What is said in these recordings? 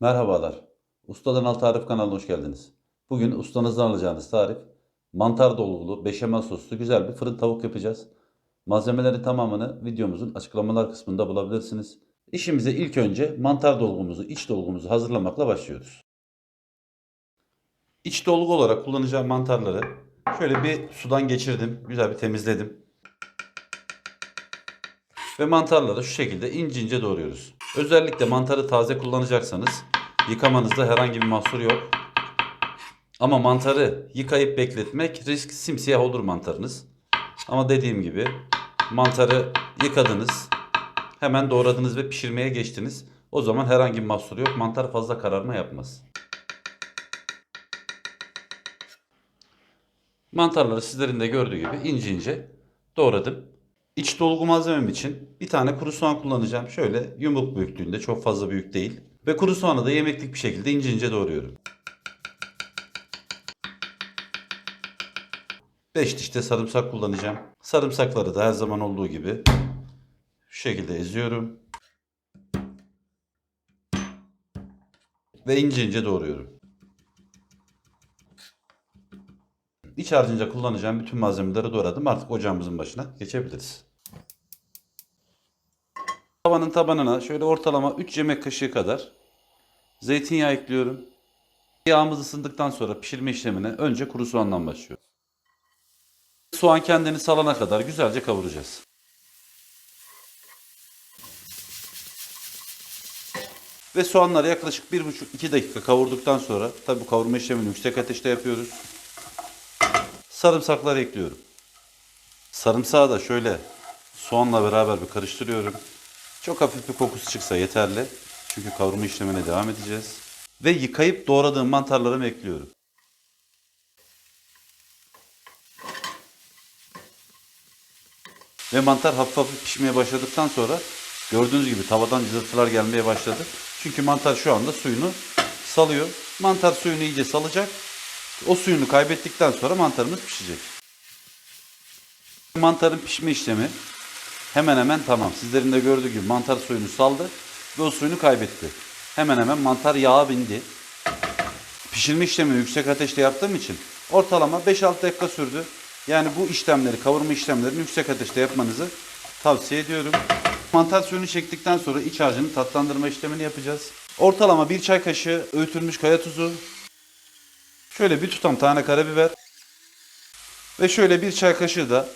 Merhabalar. Ustadan Al Tarif kanalına hoş geldiniz. Bugün ustanızdan alacağınız tarif mantar dolgulu, beşamel soslu güzel bir fırın tavuk yapacağız. Malzemelerin tamamını videomuzun açıklamalar kısmında bulabilirsiniz. İşimize ilk önce mantar dolgumuzu, iç dolgumuzu hazırlamakla başlıyoruz. İç dolgu olarak kullanacağım mantarları şöyle bir sudan geçirdim. Güzel bir temizledim. Ve mantarları şu şekilde ince ince doğruyoruz. Özellikle mantarı taze kullanacaksanız yıkamanızda herhangi bir mahsur yok. Ama mantarı yıkayıp bekletmek risk simsiyah olur mantarınız. Ama dediğim gibi mantarı yıkadınız, hemen doğradınız ve pişirmeye geçtiniz. O zaman herhangi bir mahsur yok. Mantar fazla kararma yapmaz. Mantarları sizlerin de gördüğü gibi ince ince doğradım. İç dolgu malzemem için bir tane kuru soğan kullanacağım. Şöyle yumruk büyüklüğünde çok fazla büyük değil. Ve kuru soğanı da yemeklik bir şekilde ince ince doğruyorum. 5 diş de sarımsak kullanacağım. Sarımsakları da her zaman olduğu gibi şu şekilde eziyorum. Ve ince ince doğruyorum. İç harcınca kullanacağım bütün malzemeleri doğradım. Artık ocağımızın başına geçebiliriz. Tavanın tabanına şöyle ortalama 3 yemek kaşığı kadar zeytinyağı ekliyorum. Yağımız ısındıktan sonra pişirme işlemine önce kuru soğandan başlıyoruz. Soğan kendini salana kadar güzelce kavuracağız. Ve soğanları yaklaşık 1,5-2 dakika kavurduktan sonra tabi bu kavurma işlemini yüksek ateşte yapıyoruz. Sarımsakları ekliyorum. Sarımsağı da şöyle soğanla beraber bir karıştırıyorum. Çok hafif bir kokusu çıksa yeterli. Çünkü kavurma işlemine devam edeceğiz. Ve yıkayıp doğradığım mantarlarımı ekliyorum. Ve mantar hafif hafif pişmeye başladıktan sonra gördüğünüz gibi tavadan cızırtılar gelmeye başladı. Çünkü mantar şu anda suyunu salıyor. Mantar suyunu iyice salacak. O suyunu kaybettikten sonra mantarımız pişecek. Mantarın pişme işlemi hemen hemen tamam. Sizlerin de gördüğü gibi mantar suyunu saldı ve o suyunu kaybetti. Hemen hemen mantar yağa bindi. Pişirme işlemini yüksek ateşte yaptığım için ortalama 5-6 dakika sürdü. Yani bu işlemleri, kavurma işlemlerini yüksek ateşte yapmanızı tavsiye ediyorum. Mantar suyunu çektikten sonra iç harcını tatlandırma işlemini yapacağız. Ortalama bir çay kaşığı öğütülmüş kaya tuzu, Şöyle bir tutam tane karabiber. Ve şöyle bir çay kaşığı da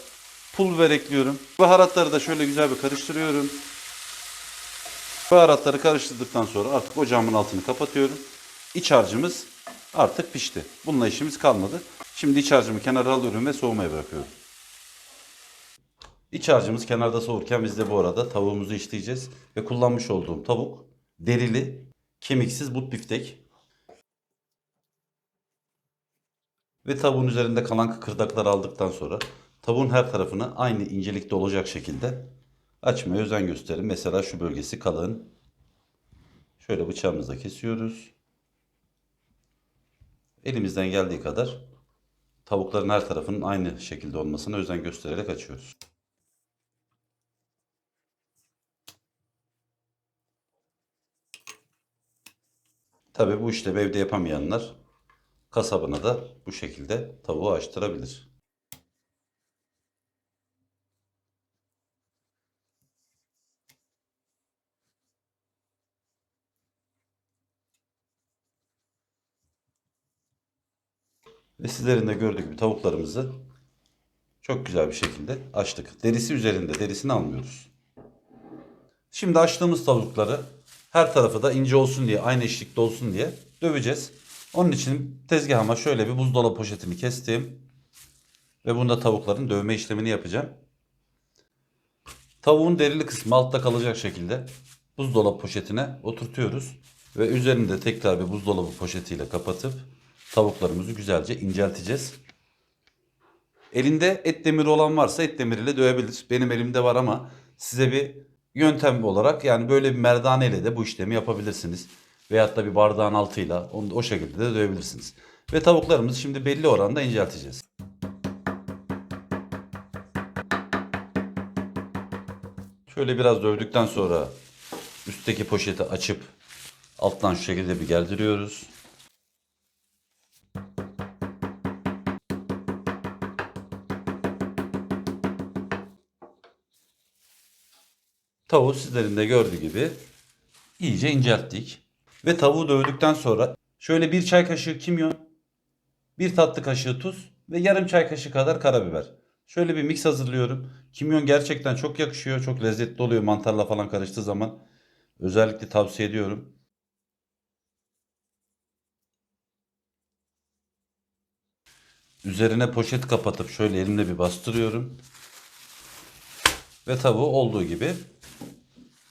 pul biber ekliyorum. Baharatları da şöyle güzel bir karıştırıyorum. Baharatları karıştırdıktan sonra artık ocağımın altını kapatıyorum. İç harcımız artık pişti. Bununla işimiz kalmadı. Şimdi iç harcımı kenara alıyorum ve soğumaya bırakıyorum. İç harcımız kenarda soğurken biz de bu arada tavuğumuzu işleyeceğiz. Ve kullanmış olduğum tavuk derili, kemiksiz but biftek. Ve tavuğun üzerinde kalan kıkırdakları aldıktan sonra tavuğun her tarafını aynı incelikte olacak şekilde açmaya özen gösterin. Mesela şu bölgesi kalın. Şöyle bıçağımızla kesiyoruz. Elimizden geldiği kadar tavukların her tarafının aynı şekilde olmasına özen göstererek açıyoruz. Tabi bu işlemi evde yapamayanlar kasabına da bu şekilde tavuğu açtırabilir. Ve sizlerin de gördüğü gibi tavuklarımızı çok güzel bir şekilde açtık. Derisi üzerinde, derisini almıyoruz. Şimdi açtığımız tavukları her tarafı da ince olsun diye, aynı eşlikte olsun diye döveceğiz. Onun için tezgahıma şöyle bir buzdolabı poşetini kestim. Ve bunda tavukların dövme işlemini yapacağım. Tavuğun derili kısmı altta kalacak şekilde buzdolabı poşetine oturtuyoruz. Ve üzerinde tekrar bir buzdolabı poşetiyle kapatıp tavuklarımızı güzelce incelteceğiz. Elinde et demiri olan varsa et demiriyle dövebilir. Benim elimde var ama size bir yöntem olarak yani böyle bir merdaneyle de bu işlemi yapabilirsiniz. Veyahut da bir bardağın altıyla onu o şekilde de dövebilirsiniz. Ve tavuklarımızı şimdi belli oranda incelteceğiz. Şöyle biraz dövdükten sonra üstteki poşeti açıp Alttan şu şekilde bir geldiriyoruz. Tavuğu sizlerin de gördüğü gibi iyice incelttik. Ve tavuğu dövdükten sonra şöyle bir çay kaşığı kimyon, bir tatlı kaşığı tuz ve yarım çay kaşığı kadar karabiber. Şöyle bir mix hazırlıyorum. Kimyon gerçekten çok yakışıyor. Çok lezzetli oluyor mantarla falan karıştığı zaman. Özellikle tavsiye ediyorum. Üzerine poşet kapatıp şöyle elimle bir bastırıyorum. Ve tavuğu olduğu gibi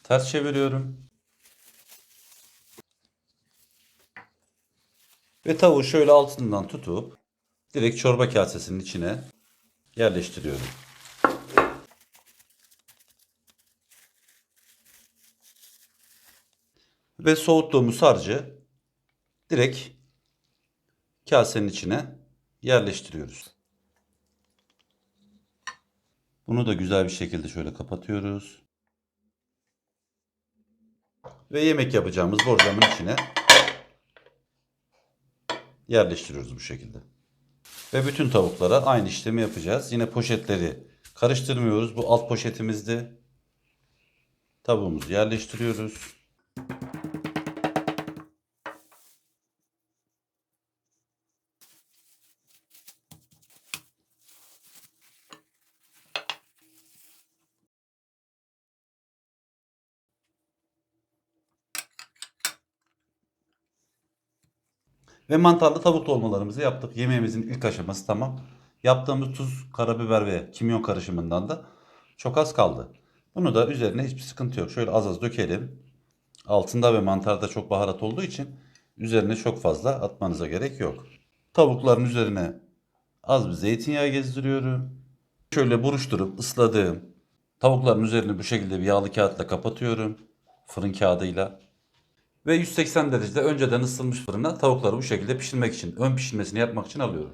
ters çeviriyorum. Ve tavuğu şöyle altından tutup direkt çorba kasesinin içine yerleştiriyorum. Ve soğuttuğumuz harcı direkt kasenin içine yerleştiriyoruz. Bunu da güzel bir şekilde şöyle kapatıyoruz. Ve yemek yapacağımız borcamın içine yerleştiriyoruz bu şekilde. Ve bütün tavuklara aynı işlemi yapacağız. Yine poşetleri karıştırmıyoruz. Bu alt poşetimizde tavuğumuzu yerleştiriyoruz. Ve mantarlı tavuk dolmalarımızı yaptık. Yemeğimizin ilk aşaması tamam. Yaptığımız tuz, karabiber ve kimyon karışımından da çok az kaldı. Bunu da üzerine hiçbir sıkıntı yok. Şöyle az az dökelim. Altında ve mantarda çok baharat olduğu için üzerine çok fazla atmanıza gerek yok. Tavukların üzerine az bir zeytinyağı gezdiriyorum. Şöyle buruşturup ısladığım tavukların üzerine bu şekilde bir yağlı kağıtla kapatıyorum. Fırın kağıdıyla. Ve 180 derecede önceden ısıtılmış fırına tavukları bu şekilde pişirmek için, ön pişirmesini yapmak için alıyorum.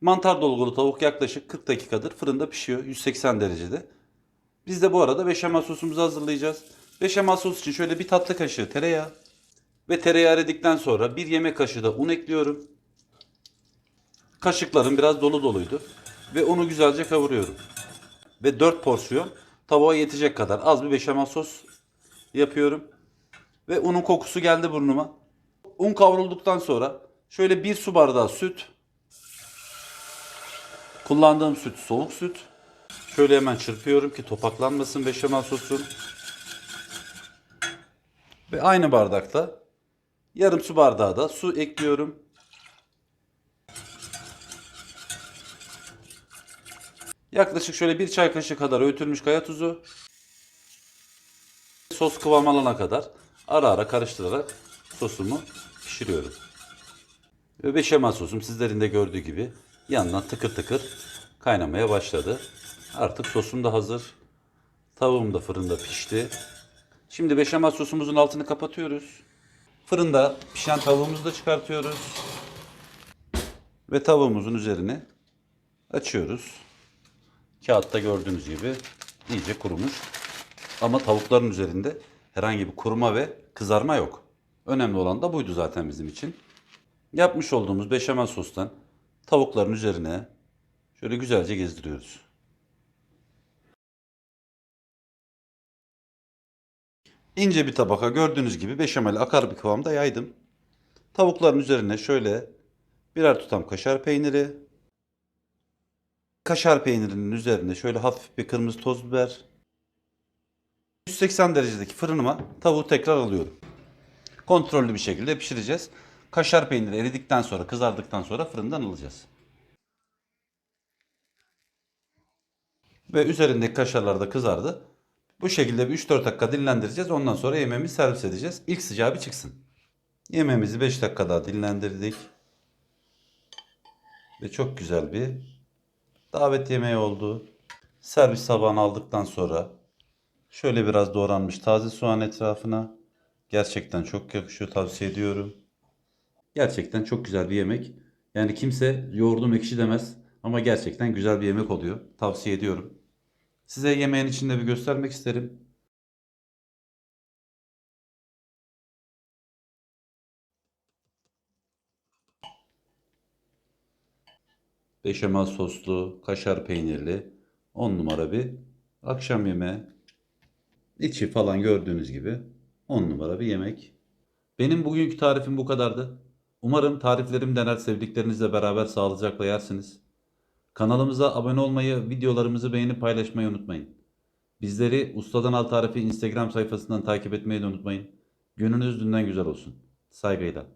Mantar dolgulu tavuk yaklaşık 40 dakikadır fırında pişiyor 180 derecede. Biz de bu arada beşamel sosumuzu hazırlayacağız. Beşamel sos için şöyle bir tatlı kaşığı tereyağı ve tereyağı eridikten sonra bir yemek kaşığı da un ekliyorum. Kaşıklarım biraz dolu doluydu ve unu güzelce kavuruyorum. Ve 4 porsiyon tavuğa yetecek kadar az bir beşamel sos yapıyorum. Ve unun kokusu geldi burnuma. Un kavrulduktan sonra şöyle bir su bardağı süt. Kullandığım süt soğuk süt. Şöyle hemen çırpıyorum ki topaklanmasın beşamel sosun. Ve aynı bardakta yarım su bardağı da su ekliyorum. Yaklaşık şöyle bir çay kaşığı kadar öğütülmüş kaya tuzu. Sos kıvam alana kadar ara ara karıştırarak sosumu pişiriyorum. Ve beşamel sosum sizlerin de gördüğü gibi yandan tıkır tıkır kaynamaya başladı. Artık sosum da hazır. Tavuğum da fırında pişti. Şimdi beşamel sosumuzun altını kapatıyoruz. Fırında pişen tavuğumuzu da çıkartıyoruz. Ve tavuğumuzun üzerine açıyoruz. Kağıtta gördüğünüz gibi iyice kurumuş. Ama tavukların üzerinde herhangi bir kuruma ve kızarma yok. Önemli olan da buydu zaten bizim için. Yapmış olduğumuz beşamel sostan tavukların üzerine şöyle güzelce gezdiriyoruz. İnce bir tabaka gördüğünüz gibi beşamel akar bir kıvamda yaydım. Tavukların üzerine şöyle birer tutam kaşar peyniri, kaşar peynirinin üzerine şöyle hafif bir kırmızı toz biber. 180 derecedeki fırınıma tavuğu tekrar alıyorum. Kontrollü bir şekilde pişireceğiz. Kaşar peyniri eridikten sonra, kızardıktan sonra fırından alacağız. Ve üzerindeki kaşarlar da kızardı. Bu şekilde bir 3-4 dakika dinlendireceğiz. Ondan sonra yemeğimizi servis edeceğiz. İlk sıcağı bir çıksın. Yemeğimizi 5 dakika daha dinlendirdik. Ve çok güzel bir davet yemeği oldu. Servis tabağına aldıktan sonra Şöyle biraz doğranmış taze soğan etrafına. Gerçekten çok yakışıyor tavsiye ediyorum. Gerçekten çok güzel bir yemek. Yani kimse yoğurdum ekşi demez ama gerçekten güzel bir yemek oluyor. Tavsiye ediyorum. Size yemeğin içinde bir göstermek isterim. Beşamel soslu, kaşar peynirli, 10 numara bir akşam yemeği. İçi falan gördüğünüz gibi 10 numara bir yemek. Benim bugünkü tarifim bu kadardı. Umarım tariflerim dener sevdiklerinizle beraber sağlıcakla yersiniz. Kanalımıza abone olmayı, videolarımızı beğenip paylaşmayı unutmayın. Bizleri Ustadan Al Tarifi Instagram sayfasından takip etmeyi de unutmayın. Gününüz dünden güzel olsun. Saygıyla.